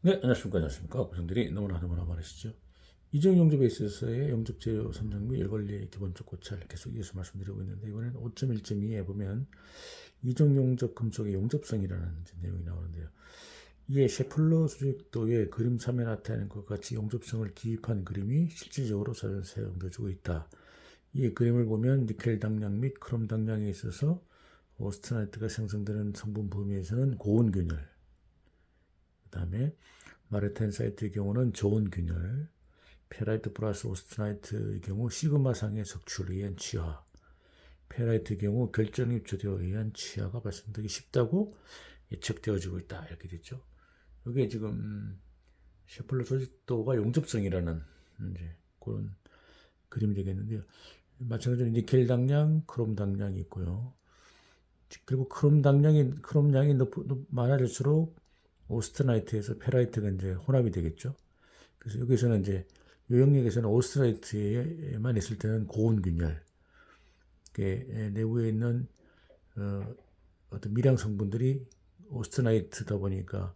네, 안녕하십니까. 안녕하십니까. 고생들이 너무나 너무나 많으시죠. 이종 용접에 있어서의 용접 재료 선정 및 일관리의 기본적 고찰 계속 이어서 말씀드리고 있는데 이번에는 5.1.2에 보면 이종 용접 금속의 용접성이라는 내용이 나오는데요. 이에 셰플러 수직도의 그림 참에 나타내는 것 같이 용접성을 기입한 그림이 실질적으로 자연 사용되어지고 있다. 이 그림을 보면 니켈 당량 및 크롬 당량에 있어서 오스트나이트가 생성되는 성분 범위에서는 고온 균열, 그 다음에 마르텐사이트의 경우는 저온 균열, 페라이트 플러스 오스트나이트의 경우 시그마상의 석출에 의한 치화, 페라이트의 경우 결정 입조되어 의한 치화가 발생되기 쉽다고 예측되어지고 있다. 이렇게 됐죠. 이게 지금 음, 셰플러 소직도가 용접성이라는 이제 그런 그림이 되겠는데요. 마찬가지로 니켈 당량, 크롬 당량이 있고요. 그리고 크롬 당량이 크롬 양이 높, 높, 많아질수록 오스트나이트에서 페라이트가 이제 혼합이 되겠죠. 그래서 여기서는 이제 요 영역에서는 오스트나이트에만 있을 때는 고온 균열, 그 내부에 있는 어, 어떤 미량 성분들이 오스트나이트다 보니까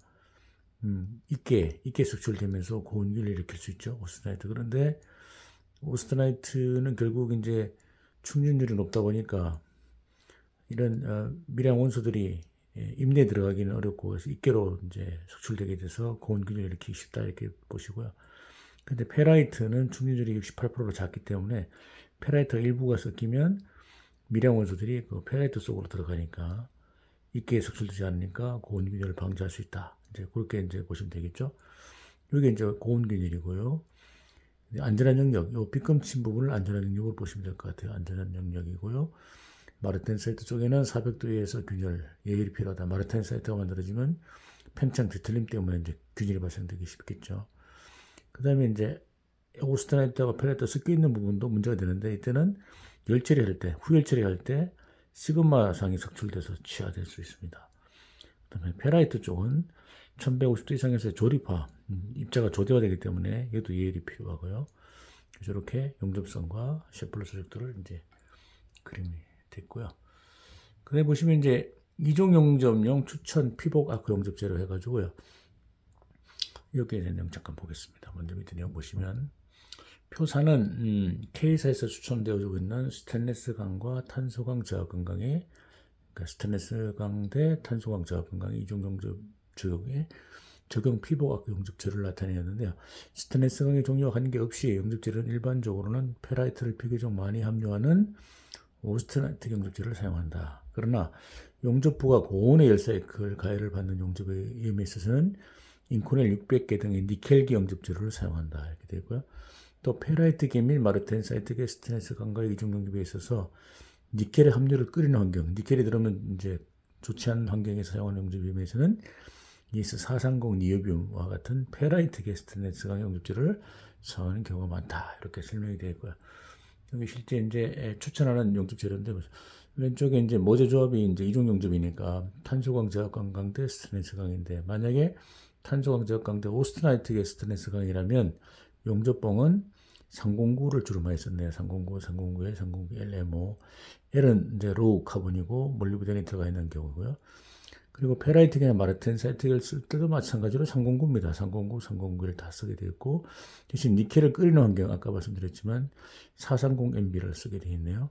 음, 있게 있게 석출되면서 고온 균열을 일으킬 수 있죠. 오스트나이트 그런데 오스트나이트는 결국 이제 충전율이 높다 보니까 이런 어, 미량 원소들이 예, 임내에 들어가기는 어렵고 그래서 입계로 이제 석출되게 돼서 고온 균열을 일으키기 쉽다 이렇게 보시고요. 근데 페라이트는 충전율이 68%로 작기 때문에 페라이트 일부가 섞이면 미량 원소들이 그 페라이트 속으로 들어가니까 입계에 석출되지 않으니까 고온 균열을 방지할 수 있다. 이제 그렇게 이제 보시면 되겠죠. 이게 이제 고온 균열이고요. 안전한 영역, 요 빗금친 부분을 안전한 영역으로 보시면 될 것 같아요. 안전한 영역이고요. 마르텐 사이트 쪽에는 400도에서 균열, 예열이 필요하다. 마르텐 사이트가 만들어지면 팽창 뒤틀림 때문에 이제 균열이 발생되기 쉽겠죠. 그 다음에 이제 오스트나이트하고 페라이트 섞여 있는 부분도 문제가 되는데 이때는 열 처리할 때, 후열 처리할 때 시그마상이 석출돼서 취하될 수 있습니다. 그 다음에 페라이트 쪽은 1150도 이상에서의 조립화, 음, 입자가 조대화되기 때문에 얘도 예열이 필요하고요. 이렇게 용접성과 셰플러 조직도를 이제 그림이 됐고요. 그래 보시면 이제 이종 용접용 추천 피복 아크 용접제로 해가지고요. 이렇게 내용 잠깐 보겠습니다. 먼저 밑에 내용 보시면 표사는 음, K사에서 추천되어지고 있는 스테인레스 강과 탄소강 저하 건강에 그러니까 스테인레스 강 대 탄소강 저하 건강의 이종 용접 적용에 적용 피복학 용접제를 나타내었는데요. 스테인레스 강의 종류와 관계없이 용접제는 일반적으로는 페라이트를 비교적 많이 함유하는 오스트나이트 용접제를 사용한다. 그러나 용접부가 고온의 열사이클 가해를 받는 용접의 위험에 있어서는 인코넬 600개 등의 니켈기 용접제를 사용한다. 이렇게 되고요. 또 페라이트 계밀 마르텐 사이트계 스테인레스 강과의 이중 용접에 있어서 니켈의 함유를 끓이는 환경, 니켈이 들어오면 이제 좋지 않은 환경에서 사용하는 용접 위험에서는 이스 430 니오비움과 같은 페라이트 게스트네스 강 용접제를 사용하는 경우가 많다. 이렇게 설명이 되어 있고요. 여기 실제 이제 추천하는 용접제로인데 왼쪽에 이제 모재 조합이 이제 이종 용접이니까 탄소광 저압광 강 대 스트레스 강인데 만약에 탄소광 저압광 대 오스트나이트 게스트레스 강이라면 용접봉은 309를 주로 많이 썼네요. 309, 309에 309 LMO. L은 이제 로우 카본이고 몰리브덴이 들어가 있는 경우고요. 그리고 페라이트나 마르텐 사이트를 쓸 때도 마찬가지로 309입니다. 309, 309를 다 쓰게 되어 있고 대신 니켈을 끓이는 환경 아까 말씀드렸지만 430MB를 쓰게 되어 있네요.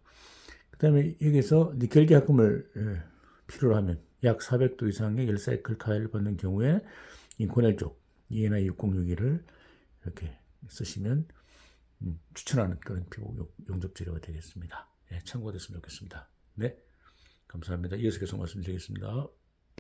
그 다음에 여기서 니켈 계합금을 필요로 하면 약 400도 이상의 열사이클 가해를 받는 경우에 인코넬 쪽 ENI 6061을 이렇게 쓰시면 음, 추천하는 그런 피복 용접 재료가 되겠습니다. 네, 참고됐으면 좋겠습니다. 네, 감사합니다. 이어서 계속 말씀드리겠습니다.